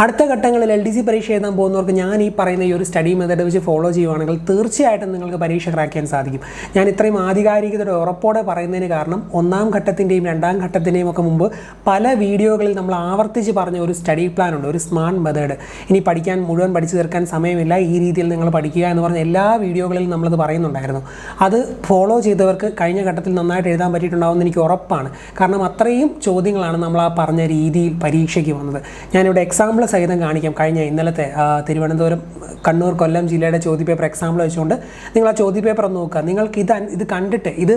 അടുത്ത ഘട്ടങ്ങളിൽ L D C പരീക്ഷ എഴുതാൻ പോകുന്നവർക്ക് ഞാൻ ഈ പറയുന്ന ഈ ഒരു സ്റ്റഡി മെത്തേഡ് വെച്ച് ഫോളോ ചെയ്യുവാണെങ്കിൽ തീർച്ചയായിട്ടും നിങ്ങൾക്ക് പരീക്ഷ ക്രാക്ക് ചെയ്യാൻ സാധിക്കും. ഞാൻ ഇത്രയും ആധികാരികതയുടെ ഉറപ്പോടെ പറയുന്നതിന് കാരണം ഒന്നാം ഘട്ടത്തിന്റെയും രണ്ടാം ഘട്ടത്തിന്റെയും ഒക്കെ മുമ്പ് പല വീഡിയോകളിൽ നമ്മൾ ആവർത്തിച്ച് പറഞ്ഞ ഒരു സ്റ്റഡി പ്ലാൻ ഉണ്ട് ഒരു സ്മാർട്ട് മെത്തേഡ് ഇനി പഠിക്കാൻ മുഴുവൻ പഠിച്ചു തീർക്കാൻ സമയമില്ല ഈ രീതിയിൽ നിങ്ങൾ പഠിക്കുക എന്ന് പറഞ്ഞ എല്ലാ വീഡിയോകളിലും നമ്മളത് പറയുന്നുണ്ടായിരുന്നു. അത് ഫോളോ ചെയ്തവർക്ക് കഴിഞ്ഞ ഘട്ടത്തിൽ നന്നായിട്ട് എഴുതാൻ പറ്റിയിട്ടുണ്ടാവുമെന്ന് എനിക്ക് ഉറപ്പാണ്. കാരണം അത്രയും ചോദ്യങ്ങളാണ് നമ്മൾ ആ പറഞ്ഞ രീതിയിൽ പരീക്ഷയ്ക്ക് വന്നത്. ഞാനിവിടെ എക്സാമ്പിൾ സഹിതം കാണിക്കാം. കഴിഞ്ഞ ഇന്നലത്തെ തിരുവനന്തപുരം കണ്ണൂർ കൊല്ലം ജില്ലയുടെ ചോദ്യപേപ്പർ എക്സാമ്പിൾ വെച്ചുകൊണ്ട് നിങ്ങൾ ആ ചോദ്യപേപ്പർ ഒന്ന് നോക്കുക. നിങ്ങൾക്ക് ഇത് ഇത് കണ്ടിട്ട് ഇത്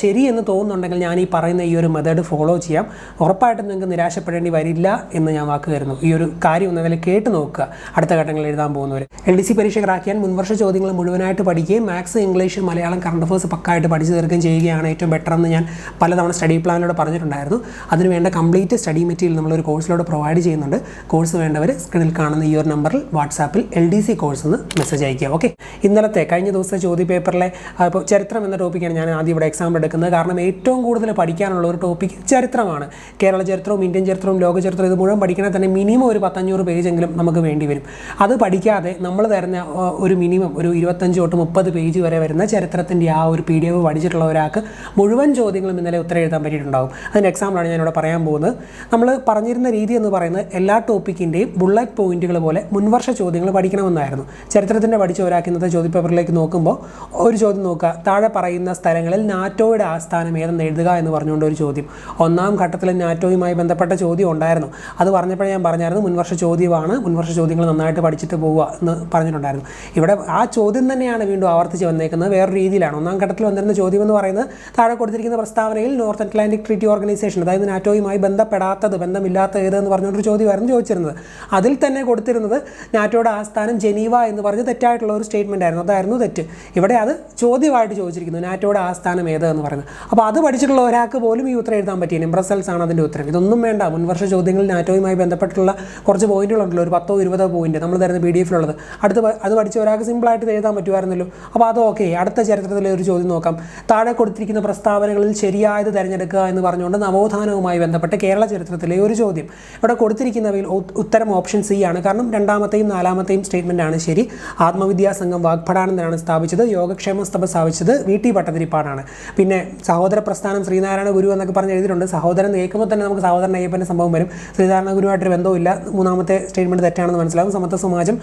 ശരി ശരിയെന്ന് തോന്നുന്നുണ്ടെങ്കിൽ ഞാൻ ഈ പറയുന്ന ഈ ഒരു മെത്തേഡ് ഫോളോ ചെയ്യാം. ഉറപ്പായിട്ടും നിങ്ങൾക്ക് നിരാശപ്പെടേണ്ടി വരില്ല എന്ന് ഞാൻ വാക്ക് തരുന്നു ഈ ഒരു കാര്യം ഒന്ന് അതിൽ കേട്ട് നോക്കുക. അടുത്ത ഘട്ടങ്ങളിൽ എഴുതാൻ പോകുന്നവർ എൽ ഡി സി പരീക്ഷ ക്രാക്കിയാൻ മുൻവർഷ ചോദ്യങ്ങൾ മുഴുവനായിട്ട് പഠിക്കുകയും maths English Malayalam current affairs പക്കായിട്ട് പഠിച്ചു തീർക്കുകയും ചെയ്യുകയാണ് ഏറ്റവും ബെറ്റർ എന്ന് ഞാൻ പലതവണ സ്റ്റഡി പ്ലാനിലൂടെ പറഞ്ഞിട്ടുണ്ടായിരുന്നു. അതിനുവേണ്ട കംപ്ലീറ്റ് സ്റ്റഡി മെറ്റീരിയൽ നമ്മളൊരു കോഴ്സിലൂടെ പ്രൊവൈഡ് ചെയ്യുന്നുണ്ട്. കോഴ്സ് വേണ്ടവർ സ്ക്രീനിൽ കാണുന്ന ഈ ഒരു നമ്പറിൽ വാട്സാപ്പിൽ എൽ ഡി സി കോഴ്സ് എന്ന് മെസ്സേജ് അയക്കുക ഓക്കെ ഇന്നലത്തെ കഴിഞ്ഞ ദിവസത്തെ ചോദ്യ പേപ്പറിലെ ഇപ്പോൾ ചരിത്രം എന്ന ടോപ്പിക്കാണ് ഞാൻ ആദ്യം ഇവിടെ എക്സാമ്പിൾ എടുക്കുന്നത്. കാരണം ഏറ്റവും കൂടുതൽ പഠിക്കാനുള്ള ഒരു ടോപ്പിക് ചരിത്രമാണ്. കേരള ചരിത്രവും ഇന്ത്യൻ ചരിത്രവും ലോക ചരിത്രവും ഇത് മുഴുവൻ പഠിക്കണേ തന്നെ മിനിമം ഒരു പത്തഞ്ഞൂറ് പേജെങ്കിലും നമുക്ക് വേണ്ടി വരും. അത് പഠിക്കാതെ നമ്മൾ തരുന്ന ഒരു മിനിമം ഒരു ഇരുപത്തഞ്ച് തൊട്ട് മുപ്പത് പേജ് വരെ വരുന്ന ചരിത്രത്തിന്റെ ആ ഒരു പി ഡി എഫ് പഠിച്ചിട്ടുള്ള ഒരാൾക്ക് മുഴുവൻ ചോദ്യങ്ങളും ഇന്നലെ ഉത്തരം എഴുതാൻ പറ്റിയിട്ടുണ്ടാവും. അതിന്റെ എക്സാമ്പിളാണ് ഞാനിവിടെ പറയാൻ പോകുന്നത്. നമ്മൾ പറഞ്ഞിരുന്ന രീതി എന്ന് പറയുന്നത് എല്ലാ ടോപ്പിക്കിന്റെയും ബുള്ളറ്റ് പോയിന്റുകൾ പോലെ മുൻവർഷ ചോദ്യങ്ങൾ പഠിക്കണമെന്നായിരുന്നു. ചരിത്രത്തിന്റെ പഠിച്ച ഒരാൾക്ക് ഇന്നത്തെ ചോദ്യപേപ്പറിലേക്ക് നോക്കുമ്പോൾ ഒരു ചോദ്യം നോക്കുക. താഴെ പറയുന്ന സ്ഥലങ്ങളിൽ നാറ്റോയുടെ ആസ്ഥാനം ഏതെന്ന് എഴുതുക എന്ന് പറഞ്ഞുകൊണ്ട് ഒരു ചോദ്യം. ഒന്നാം ഘട്ടത്തിൽ നാറ്റോയുമായി ബന്ധപ്പെട്ട ചോദ്യം ഉണ്ടായിരുന്നു. അത് പറഞ്ഞപ്പോഴേ ഞാൻ പറഞ്ഞായിരുന്നു മുൻവർഷ ചോദ്യമാണ് മുൻവർഷ ചോദ്യങ്ങൾ നന്നായിട്ട് പഠിച്ചിട്ട് പോവുക എന്ന് പറഞ്ഞിട്ടുണ്ടായിരുന്നു. ഇവിടെ ആ ചോദ്യം തന്നെയാണ് വീണ്ടും ആവർത്തിച്ച് വന്നേക്കുന്നത്. വേറൊരു രീതിയിലാണ്. ഒന്നാം ഘട്ടത്തിൽ വന്നിരുന്ന ചോദ്യം എന്ന് പറയുന്നത് താഴെ കൊടുത്തിരിക്കുന്ന പ്രസ്താവനയിൽ നോർത്ത് അറ്റ്ലാന്റിക് ട്രീറ്റി ഓർഗനൈസേഷൻ അതായത് നാറ്റോയുമായി ബന്ധപ്പെടാത്തത് ബന്ധമില്ലാത്ത ഏത് എന്ന് പറഞ്ഞുകൊണ്ടൊരു ചോദ്യമായിരുന്നു ചോദിച്ചിരുന്നത്. അതിൽ തന്നെ കൊടുത്തിരുന്നത് നാറ്റോയുടെ ആസ്ഥാനം ജനീവ എന്ന് പറഞ്ഞ് തെറ്റായിട്ടുള്ള ഒരു സ്റ്റേറ്റ്മെന്റ് ആയിരുന്നു. അതായിരുന്നു തെറ്റ്. ഇവിടെ അത് ചോദ്യമായിട്ട് ചോദിച്ചിരിക്കുന്നു നാറ്റോയുടെ ആസ്ഥാനം ഏത് എന്ന് പറയുന്നത് അപ്പോൾ അത് പഠിച്ചിട്ടുള്ള ഒരാൾക്ക് പോലും ഈ ഉത്തരം എഴുതാൻ പറ്റിയില്ല. ബ്രസൽസ് ആണ് അതിന്റെ ഉത്തരം. ഇതൊന്നും വേണ്ട. മുൻവർഷ ചോദ്യങ്ങളിൽ നാറ്റോയുമായി ബന്ധപ്പെട്ടിട്ടുള്ള കുറച്ച് പോയിന്റുകളുണ്ടല്ലോ ഒരു പത്തോ ഇരുപതോ പോയിന്റ് നമ്മൾ തരുന്ന പി ഡി എഫിലുള്ളത് അടുത്ത് അത് പഠിച്ച ഒരാൾക്ക് സിമ്പിളായിട്ട് എഴുതാൻ പറ്റുമായിരുന്നല്ലോ. അപ്പോൾ അത് ഓക്കെ അടുത്ത ചരിത്രത്തിലെ ഒരു ചോദ്യം നോക്കാം. താഴെ കൊടുത്തിരിക്കുന്ന പ്രസ്താവനകളിൽ ശരിയായത് തിരഞ്ഞെടുക്കുക എന്ന് പറഞ്ഞുകൊണ്ട് നവോത്ഥാനവുമായി ബന്ധപ്പെട്ട് കേരള ചരിത്രത്തിലെ ഒരു ചോദ്യം. ഇവിടെ കൊടുത്തിരിക്കുന്നവയിൽ ഉത്തരം ഓപ്ഷൻ സി ആണ്. കാരണം രണ്ടാമത്തെയും നാലാമത്തെയും സ്റ്റേറ്റ്മെന്റ് ആണ് ശരി. ആത്മവിദ്യാ സംഘം വാഗ്ഭടാനന്ദനാണ് സ്ഥാപിച്ചത്. യോഗക്ഷേമ സഭ സ്ഥാപിച്ചത് വി ടി ഭട്ടതിരിപ്പാടാണ് പിന്നെ സഹോദര പ്രസ്ഥാനം ശ്രീനാരായണ ഗുരു എന്നൊക്കെ പറഞ്ഞ് എഴുതിയിട്ടുണ്ട്. സഹോദരൻ കേൾക്കുമ്പോൾ തന്നെ നമുക്ക് സഹോദരൻ അയ്യപ്പന്റെ സംഭവം വരും. ശ്രീനാരായണ ഗുരുവായിട്ടൊരു ബന്ധമില്ല മൂന്നാമത്തെ സ്റ്റേറ്റ്മെന്റ് തെറ്റാണെന്ന് മനസ്സിലാകും സമത്വ സമാജം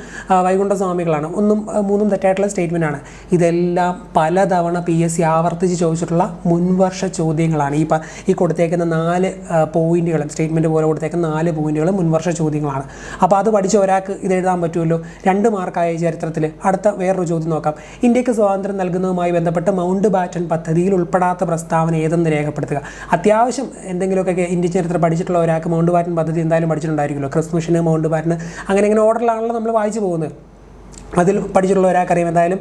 വൈകുണ്ഠ സ്വാമികളാണ്. ഒന്നും മൂന്നും തെറ്റായിട്ടുള്ള സ്റ്റേറ്റ്മെന്റ് ആണ്. ഇതെല്ലാം പലതവണ പി എസ് സി ആവർത്തിച്ച് ചോദിച്ചിട്ടുള്ള മുൻവർഷ ചോദ്യങ്ങളാണ്. ഈ ഈ കൊടുത്തേക്കുന്ന നാല് പോയിന്റുകളും സ്റ്റേറ്റ്മെന്റ് പോലെ കൊടുത്തേക്കുന്ന നാല് പോയിന്റുകളും മുൻവർഷ ചോദ്യങ്ങളാണ്. അപ്പോൾ അത് പഠിച്ച ഒരാൾക്ക് ഇത് എഴുതാൻ പറ്റുമല്ലോ? രണ്ട് മാർക്കായ ചരിത്രത്തിൽ. അടുത്ത വേറൊരു ചോദ്യം നോക്കാം. ഇന്ത്യയ്ക്ക് സ്വാതന്ത്ര്യം നൽകുന്നതുമായി ബന്ധപ്പെട്ട് മൗണ്ട് ബാറ്റൺ പദ്ധതിയിൽ ഉൾപ്പെടാത്ത പ്രസ്താവന ഏതെന്ന് രേഖപ്പെടുത്തുക. അത്യാവശ്യം എന്തെങ്കിലുമൊക്കെ ഇന്ത്യ ചരിത്രം പഠിച്ചിട്ടുള്ള ഒരാൾക്ക് മൗണ്ട് ബാറ്റൺ പദ്ധതി എന്തായാലും പഠിച്ചിട്ടുണ്ടായിരിക്കുമല്ലോ. ക്രിസ്മിഷന് മൗണ്ട് ബാറ്റൺ അങ്ങനെ ഇങ്ങനെ ഓർഡറിലാണല്ലോ നമ്മൾ വായിച്ചു പോകുന്നത്. അതിൽ പഠിച്ചിട്ടുള്ള ഒരാൾക്കറിയാം എന്തായാലും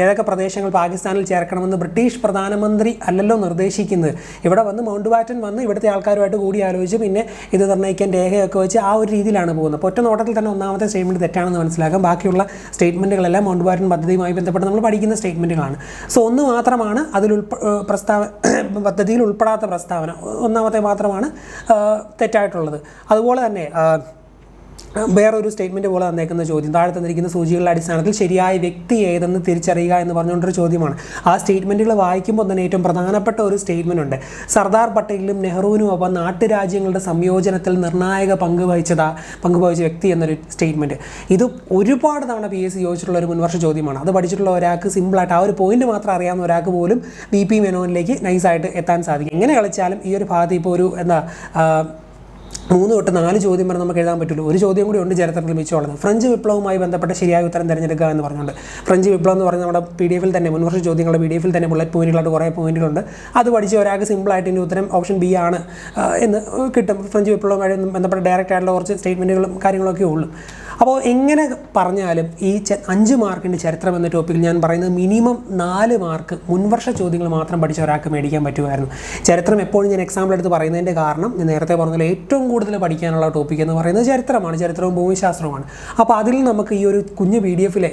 ഏതൊക്കെ പ്രദേശങ്ങൾ പാകിസ്ഥാനിൽ ചേർക്കണമെന്ന് ബ്രിട്ടീഷ് പ്രധാനമന്ത്രി അല്ലല്ലോ നിർദ്ദേശിക്കുന്നത്. ഇവിടെ വന്ന് മൗണ്ട് ബാറ്റൻ വന്ന് ഇവിടുത്തെ ആൾക്കാരുമായിട്ട് കൂടി ആലോചിച്ച് പിന്നെ ഇത് നിർണയിക്കാൻ രേഖയൊക്കെ വെച്ച് ആ ഒരു രീതിയിലാണ് പോകുന്നത്. ഒറ്റ നോട്ടത്തിൽ തന്നെ ഒന്നാമത്തെ സ്റ്റേറ്റ്മെന്റ് തെറ്റാണെന്ന് മനസ്സിലാക്കാം. ബാക്കിയുള്ള സ്റ്റേറ്റ്മെന്റുകളെല്ലാം മൗണ്ട് ബാറ്റൻ പദ്ധതിയുമായി ബന്ധപ്പെട്ട് നമ്മൾ പഠിക്കുന്ന സ്റ്റേറ്റ്മെന്റുകളാണ് സോ ഒന്ന് മാത്രമാണ് അതിൽ പ്രസ്താവ പദ്ധതിയിൽ ഉൾപ്പെടാത്ത പ്രസ്താവന. ഒന്നാമത്തെ മാത്രമാണ് തെറ്റായിട്ടുള്ളത്. അതുപോലെ തന്നെ വേറൊരു സ്റ്റേറ്റ്മെന്റ് പോലെ തന്നേക്കുന്ന ചോദ്യം. താഴെ തന്നിരിക്കുന്ന സൂചികളുടെ അടിസ്ഥാനത്തിൽ ശരിയായ വ്യക്തി ഏതെന്ന് തിരിച്ചറിയുക എന്ന് പറഞ്ഞുകൊണ്ടൊരു ചോദ്യമാണ്. ആ സ്റ്റേറ്റ്മെന്റുകൾ വായിക്കുമ്പോൾ തന്നെ ഏറ്റവും പ്രധാനപ്പെട്ട ഒരു സ്റ്റേറ്റ്മെന്റ് ഉണ്ട്. സർദാർ പട്ടേലും നെഹ്റുവിനും ഒപ്പം നാട്ടുരാജ്യങ്ങളുടെ സംയോജനത്തിൽ നിർണായക പങ്ക് വഹിച്ചതാ പങ്കുവഹിച്ച വ്യക്തി എന്നൊരു സ്റ്റേറ്റ്മെന്റ് ഇത് ഒരുപാട് തവണ പി എസ് സി ചോദിച്ചിട്ടുള്ള ഒരു മുൻവർഷ ചോദ്യമാണ്. അത് പഠിച്ചിട്ടുള്ള ഒരാൾക്ക് സിമ്പിളായിട്ട് ആ ഒരു പോയിന്റ് മാത്രം അറിയാവുന്ന ഒരാൾക്ക് പോലും ബി പി മെനോനിലേക്ക് നൈസായിട്ട് എത്താൻ സാധിക്കും. എങ്ങനെ കളിച്ചാലും ഈ ഒരു ഭാഗത്ത് ഇപ്പോൾ ഒരു എന്താ മൂന്ന് തൊട്ട് നാല് ചോദ്യം വരെ നമുക്ക് എഴുതാൻ പറ്റുള്ളൂ. ഒരു ചോദ്യം കൂടി ഉണ്ട് ചരിത്രത്തിൽ മിച്ചമുള്ളത്. ഫ്രഞ്ച് വിപ്ലവവുമായി ബന്ധപ്പെട്ട ശരിയായ ഉത്തരം തിരഞ്ഞെടുക്കുക എന്ന് പറഞ്ഞുകൊണ്ട്. ഫ്രഞ്ച് വിപ്ലവം എന്ന് പറഞ്ഞാൽ നമ്മുടെ പി ഡി എഫിൽ തന്നെ മുൻവർഷ ചോദ്യങ്ങളുടെ പി ഡി എഫിൽ തന്നെ ബുള്ളറ്റ് പോയിന്റുകളായിട്ട് കുറേ പോയിന്റുകളുണ്ട്. അത് പഠിച്ച ഒരാൾക്ക് സിമ്പിളായിട്ട് ഇതിന്റെ ഉത്തരം ഓപ്ഷൻ ബി ആണ് എന്ന് കിട്ടും. ഫ്രഞ്ച് വിപ്ലവവുമായി ബന്ധപ്പെട്ട ഡയറക്റ്റ് ആയിട്ടുള്ള കുറച്ച് സ്റ്റേറ്റ്മെന്റുകളും കാര്യങ്ങളൊക്കെ ഉള്ളൂ. അപ്പോൾ എങ്ങനെ പറഞ്ഞാലും ഈ അഞ്ച് മാർക്കിന്റെ ചരിത്രം എന്ന ടോപ്പിക്കിൽ ഞാൻ പറയുന്നത് മിനിമം നാല് മാർക്ക് മുൻവർഷ ചോദ്യങ്ങൾ മാത്രം പഠിച്ച ഒരാൾക്ക് മേടിക്കാൻ പറ്റുമായിരുന്നു. ചരിത്രം എപ്പോഴും ഞാൻ എക്സാമ്പിൾ എടുത്ത് പറയുന്നതിന്റെ കാരണം ഞാൻ നേരത്തെ പറഞ്ഞാൽ ഏറ്റവും കൂടുതൽ പഠിക്കാനുള്ള ടോപ്പിക് എന്ന് പറയുന്നത് ചരിത്രമാണ്. ചരിത്രവും ഭൂമിശാസ്ത്രവുമാണ്. അപ്പോൾ അതിൽ നമുക്ക് ഈ ഒരു കുഞ്ഞ് പി ഡി എഫിലെ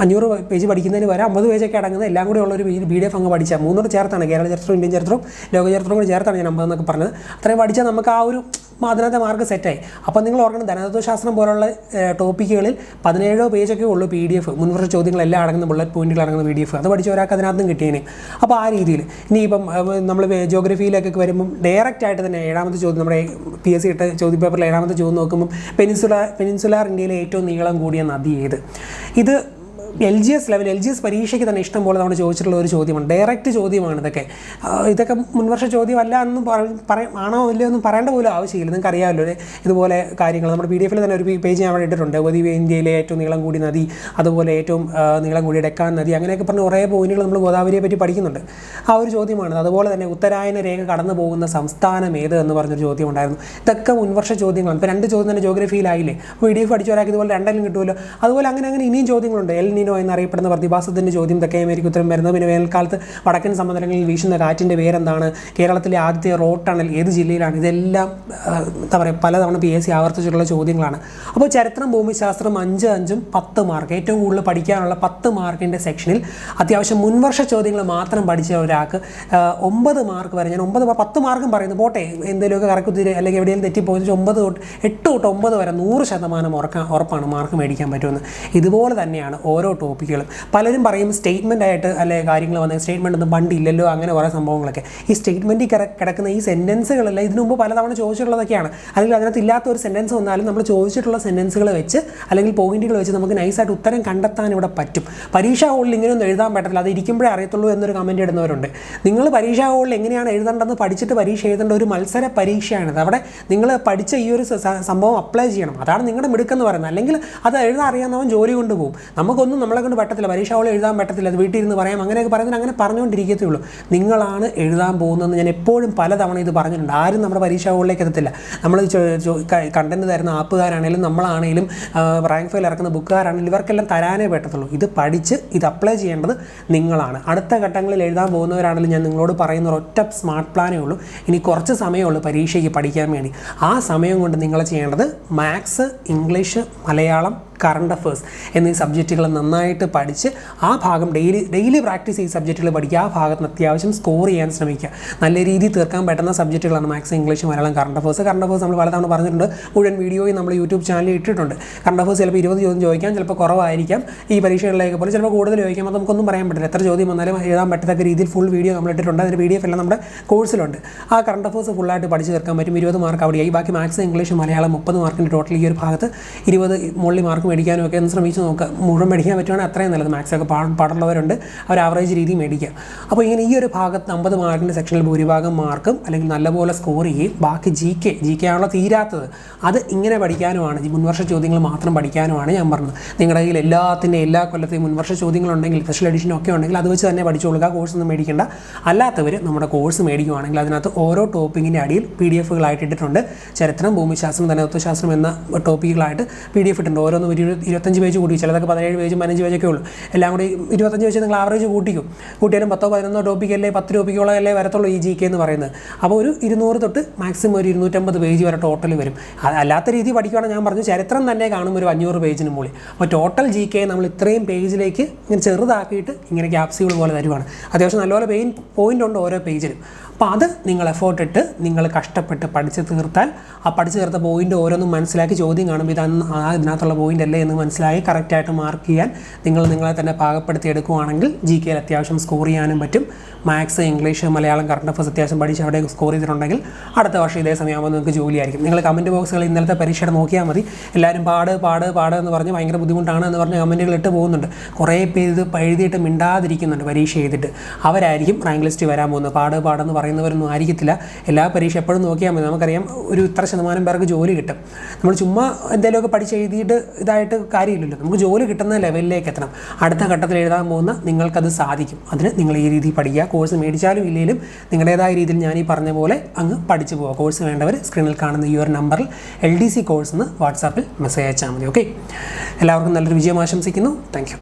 അഞ്ഞൂറ് പേജ് പഠിക്കുന്നതിന് വരെ അമ്പത് പേജൊക്കെ അടങ്ങുന്ന എല്ലാം കൂടി ഉള്ളൊരു പി ഡി എഫ് അങ്ങ് പഠിച്ചാൽ മൂന്നോട് ചേർത്താണ്. കേരള ചരിത്രവും ഇന്ത്യൻ ചരിത്രവും ലോക ചരിത്രവും കൂടി ചേർത്താണ് ഞാൻ അമ്പതെന്നൊക്കെ പറഞ്ഞത്. അത്രയും പഠിച്ചാൽ നമുക്ക് ആ ഒരു അതിനകത്തെ മാർക്ക് സെറ്റായി. അപ്പോൾ നിങ്ങൾ ഓർക്കണം ധനതത്വശാസ്ത്രം പോലുള്ള ടോപ്പിക്കുകളിൽ പതിനേഴോ പേജൊക്കെ ഉള്ളൂ പി ഡി എഫ് മുൻവർഷ ചോദ്യങ്ങളെല്ലാം അടങ്ങുന്ന ബുള്ളറ്റ് പോയിന്റുകൾ അടങ്ങുന്ന പി ഡി എഫ് അത് പഠിച്ച ഒരാൾക്ക് അതിനകത്തും കിട്ടിയേനെ. അപ്പോൾ ആ രീതിയിൽ ഇനി ഇപ്പം നമ്മൾ ജോഗ്രഫിയിലൊക്കെ വരുമ്പം ഡയറക്റ്റ് ആയിട്ട് തന്നെ ഏഴാമത്തെ ചോദ്യം നമ്മുടെ പി എസ് സി ഇട്ട ചോദ്യ പേപ്പറിൽ ഏഴാമത്തെ ചോദ്യം നോക്കുമ്പോൾ പെനിൻസുല പെനിൻസുലാർ ഇന്ത്യയിലെ ഏറ്റവും നീളം കൂടിയ നദി ഏത്? ഇത് L G S level L G S പരീക്ഷയ്ക്ക് തന്നെ ഇഷ്ടം പോലെ നമ്മൾ ചോദിച്ചിട്ടുള്ള ഒരു ചോദ്യമാണ്. ഡയറക്റ്റ് ചോദ്യമാണ് ഇതൊക്കെ. ഇതൊക്കെ മുൻവർഷ ചോദ്യമല്ല എന്ന് പറയാം ആണോ ഇല്ലയോ ഒന്നും പറയേണ്ട പോലും ആവശ്യമില്ല. നിങ്ങൾക്ക് അറിയാമല്ലോ? ഇതുപോലെ കാര്യങ്ങൾ. നമ്മുടെ പി ഡി എഫിൽ തന്നെ ഒരു പേജ് ഞാൻ അവിടെ ഇട്ടിട്ടുണ്ട്. ഉപദ്വീപ് ഇന്ത്യയിലെ ഏറ്റവും നീളം കൂടി നദി അതുപോലെ ഏറ്റവും നീളം കൂടി ഡെക്കാൻ നദി അങ്ങനെയൊക്കെ പറഞ്ഞ കുറേ പോയിന്റുകൾ നമ്മൾ ഗോദാവരിയെ പറ്റി പഠിക്കുന്നുണ്ട്. ആ ഒരു ചോദ്യമാണ്. അതുപോലെ തന്നെ ഉത്തരായന രേഖ കടന്നു പോകുന്ന സംസ്ഥാനം ഏത് എന്ന് പറഞ്ഞൊരു ചോദ്യം ഉണ്ടായിരുന്നു ഇതൊക്കെ മുൻവർഷ ചോദ്യങ്ങളാണ്. ഇപ്പോൾ രണ്ട് ചോദ്യം തന്നെ ജോഗ്രഫിയിലായില്ലേ പി ഡി എഫ് പഠിച്ച ഒരാൾക്ക് ഇതുപോലെ രണ്ടെങ്കിലും കിട്ടുമല്ലോ. അതുപോലെ അങ്ങനെ അങ്ങനെ ഇനിയും ചോദ്യങ്ങളുണ്ട്. എൽ നിനോ എന്നറിയപ്പെടുന്ന പ്രതിഭാസത്തിന്റെ ചോദ്യം തെക്കേ അമേരിക്ക ഉത്തരം വരുന്നത്. പിന്നെ വേനൽക്കാലത്ത് വടക്കൻ സമുദ്രങ്ങളിൽ വീശുന്ന കാറ്റിന്റെ പേരെന്താണ്? കേരളത്തിലെ ആദ്യത്തെ റോഡ് ടണൽ ഏത് ജില്ലയിലാണ്? ഇതെല്ലാം എന്താ പറയുക പലതവണ പി എസ് സി ആവർത്തിച്ചിട്ടുള്ള ചോദ്യങ്ങളാണ്. അപ്പോൾ ചരിത്രം ഭൂമിശാസ്ത്രം അഞ്ച് അഞ്ചും പത്ത് മാർക്ക്. ഏറ്റവും കൂടുതൽ പഠിക്കാനുള്ള പത്ത് മാർക്കിന്റെ സെക്ഷനിൽ അത്യാവശ്യം മുൻവർഷ ചോദ്യങ്ങൾ മാത്രം പഠിച്ച ഒരാൾക്ക് ഒമ്പത് മാർക്ക് വരെ ഞാൻ ഒമ്പത് പത്ത് മാർക്കും പറയുന്നു. പോട്ടെ എന്തെങ്കിലുമൊക്കെ കറക്കുത്തിരി അല്ലെങ്കിൽ എവിടെയെങ്കിലും തെറ്റിപ്പോയി ഒമ്പത് തൊട്ട് എട്ട് തൊട്ട് ഒമ്പത് വരെ നൂറ് ശതമാനം ഉറക്കാൻ ഉറപ്പാണ് മാർക്ക് മേടിക്കാൻ പറ്റുമെന്ന്. ഇതുപോലെ തന്നെയാണ് ഓരോ ടോപ്പിക്കുകളും പലരും പറയും സ്റ്റേറ്റ്മെന്റ് ആയിട്ട് അല്ലെ കാര്യങ്ങൾ വന്നത് സ്റ്റേറ്റ്മെന്റ് ഒന്നും പണ്ടില്ലല്ലോ അങ്ങനെ കുറേ സംഭവങ്ങളൊക്കെ. ഈ സ്റ്റേറ്റ്മെന്റിൽ കിടക്കുന്ന ഈ സെന്റൻസുകളല്ല ഇതിനു മുമ്പ് പലതവണ ചോദിച്ചിട്ടുള്ളതൊക്കെയാണ്. അല്ലെങ്കിൽ അതിനകത്ത് ഇല്ലാത്ത ഒരു സെന്റൻസ് വന്നാലും നമ്മൾ ചോദിച്ചിട്ടുള്ള സെന്റൻസുകൾ വെച്ച് അല്ലെങ്കിൽ പോയിന്റുകൾ വെച്ച് നമുക്ക് നൈസായിട്ട് ഉത്തരം കണ്ടെത്താൻ ഇവിടെ പറ്റും. പരീക്ഷാ ഹോളിൽ ഇങ്ങനെയൊന്നും എഴുതാൻ പറ്റത്തില്ല. അത് ഇരിക്കുമ്പോഴേ അറിയത്തുള്ളൂ എന്നൊരു കമന്റ് ഇടുന്നവരുണ്ട്. നിങ്ങൾ പരീക്ഷാ ഹോളിൽ എങ്ങനെയാണ് എഴുതേണ്ടതെന്ന് പഠിച്ചിട്ട് പരീക്ഷ എഴുതേണ്ട ഒരു മത്സര പരീക്ഷയാണിത്. അവിടെ നിങ്ങൾ പഠിച്ച ഈ ഒരു സംഭവം അപ്ലൈ ചെയ്യണം. അതാണ് നിങ്ങളുടെ മിടുക്കെന്ന് പറയുന്നത്. അല്ലെങ്കിൽ അത് എഴുതാൻ അറിയാവുന്നവൻ ജോലി കൊണ്ട് പോകും. നമുക്കൊന്നും നമ്മളെ കൊണ്ട് പറ്റത്തില്ല. പരീക്ഷ ഹോളിൽ എഴുതാൻ പറ്റത്തില്ല. അത് വീട്ടിൽ ഇരുന്ന് പറയാം. അങ്ങനെയൊക്കെ പറയുന്നത് അങ്ങനെ പറഞ്ഞുകൊണ്ടിരിക്കത്തേ ഉള്ളൂ. നിങ്ങളാണ് എഴുതാൻ പോകുന്നതെന്ന് ഞാൻ എപ്പോഴും പലതവണ ഇത് പറഞ്ഞിട്ടുണ്ട്. ആരും നമ്മുടെ പരീക്ഷ ഹോളിലേക്ക് എത്തത്തില്ല. നമ്മൾ കണ്ടന്റ് തരുന്ന ആപ്പുകാരാണെങ്കിലും നമ്മളാണെങ്കിലും റാങ്ക് ഫയൽ ഇറക്കുന്ന ബുക്കുകാരാണെങ്കിലും ഇവർക്കെല്ലാം തരാനേ പറ്റത്തുള്ളൂ. ഇത് പഠിച്ച് ഇത് അപ്ലൈ ചെയ്യേണ്ടത് നിങ്ങളാണ്. അടുത്ത ഘട്ടങ്ങളിൽ എഴുതാൻ പോകുന്നവരാണെങ്കിലും ഞാൻ നിങ്ങളോട് പറയുന്ന ഒറ്റ സ്മാർട്ട് പ്ലാനേ ഉള്ളൂ. ഇനി കുറച്ച് സമയമുള്ളൂ പരീക്ഷയ്ക്ക് പഠിക്കാൻ വേണ്ടി. ആ സമയം കൊണ്ട് നിങ്ങൾ ചെയ്യേണ്ടത് maths English Malayalam current affairs എന്നീ സബ്ജക്റ്റുകൾ നന്നായിട്ട് പഠിച്ച് ആ ഭാഗം ഡെയിലി ഡെയിലി പ്രാക്ടീസ് ചെയ്ത് സബ്ജക്റ്റുകൾ പഠിക്കുക. ആ ഭാഗത്ത് അത്യാവശ്യം സ്കോർ ചെയ്യാൻ ശ്രമിക്കുക. നല്ല രീതിയിൽ തീർക്കാൻ പറ്റുന്ന സബ്ജക്റ്റുകളാണ് maths English Malayalam current affairs current affairs നമ്മൾ പലതവണ പറഞ്ഞിട്ടുണ്ട്. മുഴുവൻ വീഡിയോയും നമ്മൾ യൂട്യൂബ് ചാനലിൽ ഇട്ടിട്ടുണ്ട്. കറണ്ട് അഫേഴ്സ് ചിലപ്പോൾ ഇരുപത് ചോദ്യം ചോദിക്കാം ചിലപ്പോൾ കുറവായിരിക്കാം. ഈ പരീക്ഷകളിലേക്ക് പോലെ ചിലപ്പോൾ കൂടുതൽ ചോദിക്കാം. അത് നമുക്കൊന്നും പറയാൻ പറ്റില്ല. എത്ര ചോദ്യം വന്നാലും എഴുതാൻ പറ്റത്തക്ക രീതിയിൽ ഫുൾ വീഡിയോ നമ്മൾ ഇട്ടിട്ടുണ്ട്. അതിന്റെ പി ഡി എഫ് എല്ലാം നമ്മുടെ കോഴ്സിലുണ്ട് ആ കറണ്ട് അഫേഴ്സ് ഫുള്ളായിട്ട് പഠിച്ച് തീർക്കാൻ പറ്റും. ഇരുപത് മാർക്ക് അവിടെയായി. ബാക്കി മാത്സ് ഇംഗ്ലീഷ് മലയാളം മുപ്പത് മാർക്കിന്റെ ടോട്ടൽ ഈ ഒരു ഭാഗത്ത് ഇരുപത് മുകളിൽ മാർക്ക് മേടിക്കാനും ഒക്കെ ഒന്ന് ശ്രമിച്ച് നോക്കുക മുഴുവൻ മേടിക്കാൻ പറ്റുവാണെങ്കിൽ അത്രയും നല്ലത്. മാത്സൊക്കെ പാ പാടുള്ളവരുണ്ട്. അവർ ആവറേജ് രീതി മേടിക്കുക അപ്പോൾ ഇങ്ങനെ ഈ ഒരു ഭാഗത്ത് അമ്പത് മാർക്കിന്റെ സെക്ഷനിൽ ഭൂരിഭാഗം മാർക്കും അല്ലെങ്കിൽ നല്ലപോലെ സ്കോർ ചെയ്യുകയും ബാക്കി ജി കെ ജി കെ ആണല്ലോ തീരാത്തത്. അത് ഇങ്ങനെ പഠിക്കാനുമാണ്. മുൻവർഷ ചോദ്യങ്ങൾ മാത്രം പഠിക്കാനുമാണ് ഞാൻ പറഞ്ഞത്. നിങ്ങളുടെ കയ്യിൽ എല്ലാത്തിന്റെ എല്ലാ കൊല്ലത്തെയും മുൻവർഷ ചോദ്യങ്ങളുണ്ടെങ്കിൽ സ്പെഷ്യൽ എഡിഷൻ ഒക്കെ ഉണ്ടെങ്കിൽ അത് വെച്ച് തന്നെ പഠിച്ചോളുക. കോഴ്സ് ഒന്നും മേടിക്കേണ്ട. അല്ലാത്തവർ നമ്മുടെ കോഴ്സ് മേടിക്കുവാണെങ്കിൽ അതിനകത്ത് ഓരോ ടോപ്പിക്കിന്റെ അടിയിൽ പി ഡി എഫുകളായിട്ട് ഇട്ടിട്ടുണ്ട്. ചരിത്രം ഭൂമിശാസ്ത്രം ധനതത്വശാസ്ത്രം എന്ന ടോപ്പിക്കുകളായിട്ട് പി ഡി എഫ് ഇട്ടുണ്ട് ഓരോന്നും ഒരു ഇരുപത് ഇരുപത്തഞ്ച് പേജ് കൂട്ടി ചിലതൊക്കെ പതിനേഴ് പേജും പതിനഞ്ച് പേജൊക്കെ ഉള്ളൂ. എല്ലാം കൂടി ഇരുപത്തഞ്ച് പേജ് നിങ്ങൾ ആവറേജ് കൂട്ടിക്കും. കൂട്ടിയാലും പത്തോ പതിനൊന്നോ ടോപ്പിക്കല്ലേ പത്ത് ടോപ്പിക്കുള്ള അല്ലേ വരത്തുള്ളൂ ഈ ജി കെ എന്ന് പറയുന്നത്. അപ്പോൾ ഒരു ഇരുന്നൂറ് തൊട്ട് മാക്സിമം ഒരു ഇരുന്നൂറ്റമ്പത് പേജ് വരെ ടോട്ടൽ വരും. അല്ലാത്ത രീതി പഠിക്കുകയാണെങ്കിൽ ഞാൻ പറഞ്ഞു ചരിത്രം തന്നെ കാണും ഒരു അഞ്ഞൂറ് പേജിന് മുകളിൽ. അപ്പോൾ ടോട്ടൽ ജി കെ നമ്മൾ ഇത്രയും പേജിലേക്ക് ഇങ്ങനെ ചെറുതാക്കിയിട്ട് ഇങ്ങനെ ക്യാപ്സ്യൂൾ പോലെ തരുവാണ്. അത്യാവശ്യം നല്ലപോലെ പെയിൻ പോയിന്റ് ഉണ്ട് ഓരോ പേജിലും അപ്പോൾ അത് നിങ്ങൾ എഫേർട്ട് ഇട്ട് നിങ്ങൾ കഷ്ടപ്പെട്ട് പഠിച്ച് തീർത്താൽ ആ പഠിച്ച് തീർത്ത പോയിന്റ് ഓരോന്നും മനസ്സിലാക്കി ചോദ്യം കാണുമ്പോൾ ഇത് ആ ഇതിനകത്തുള്ള പോയിന്റ് അല്ലേ എന്ന് മനസ്സിലായി കറക്റ്റായിട്ട് മാർക്ക് ചെയ്യാൻ നിങ്ങൾ നിങ്ങളെ തന്നെ പാകപ്പെടുത്തി എടുക്കുവാണെങ്കിൽ ജി കെയിൽ അത്യാവശ്യം സ്കോർ ചെയ്യാനും പറ്റും. Maths English Malayalam current affairs അത്യാവശ്യം പഠിച്ച് അവിടെ സ്കോർ ചെയ്തിട്ടുണ്ടെങ്കിൽ അടുത്ത വർഷം ഇതേ സമയമാകുമ്പോൾ നിങ്ങൾക്ക് ജോലിയായിരിക്കും. നിങ്ങൾ കമന്റ് ബോക്സുകൾ ഇന്നലത്തെ പരീക്ഷയുടെ നോക്കിയാൽ മതി. എല്ലാവരും പാട് പാട് പാട് എന്ന് പറഞ്ഞ് ഭയങ്കര ബുദ്ധിമുട്ടാണ് എന്ന് പറഞ്ഞ് കമന്റുകൾ ഇട്ട് പോകുന്നുണ്ട്. കുറേ പേര് ഇത് എഴുതിയിട്ട് മിണ്ടാതിരിക്കുന്നുണ്ട് പരീക്ഷ എഴുതിയിട്ട്. അവരായിരിക്കും റാങ്ക് ലിസ്റ്റ് വരാൻ പോകുന്നത്. പാട് പാടെന്ന് പറയുന്നവരൊന്നും ആയിരിക്കത്തില്ല. എല്ലാ പരീക്ഷ എപ്പോഴും നോക്കിയാൽ മതി. നമുക്കറിയാം ഒരു ഇത്ര ശതമാനം പേർക്ക് ജോലി കിട്ടും. നമ്മൾ ചുമ്മാ എന്തെങ്കിലുമൊക്കെ പഠിച്ച് എഴുതിയിട്ട് ഇതായിട്ട് കാര്യമില്ലല്ലോ. നമുക്ക് ജോലി കിട്ടുന്ന ലെവലിലേക്ക് എത്തണം. അടുത്ത ഘട്ടത്തിൽ എഴുതാൻ പോകുന്ന നിങ്ങൾക്കത് സാധിക്കും. അതിന് നിങ്ങൾ ഈ രീതിയിൽ പഠിക്കുക. കോഴ്സ് മേടിച്ചാലും ഇല്ലെങ്കിലും നിങ്ങളുടേതായ രീതിയിൽ ഞാൻ ഈ പറഞ്ഞ പോലെ അങ്ങ് പഠിച്ചു പോവുക. കോഴ്സ് വേണ്ടവർ സ്ക്രീനിൽ കാണുന്ന ഈ ഒരു നമ്പറിൽ എൽ ഡി സി കോഴ്സ് എന്ന് വാട്സാപ്പിൽ മെസ്സേജ് അയച്ചാൽ മതി. ഓക്കെ? എല്ലാവർക്കും നല്ലൊരു വിജയം ആശംസിക്കുന്നു. താങ്ക്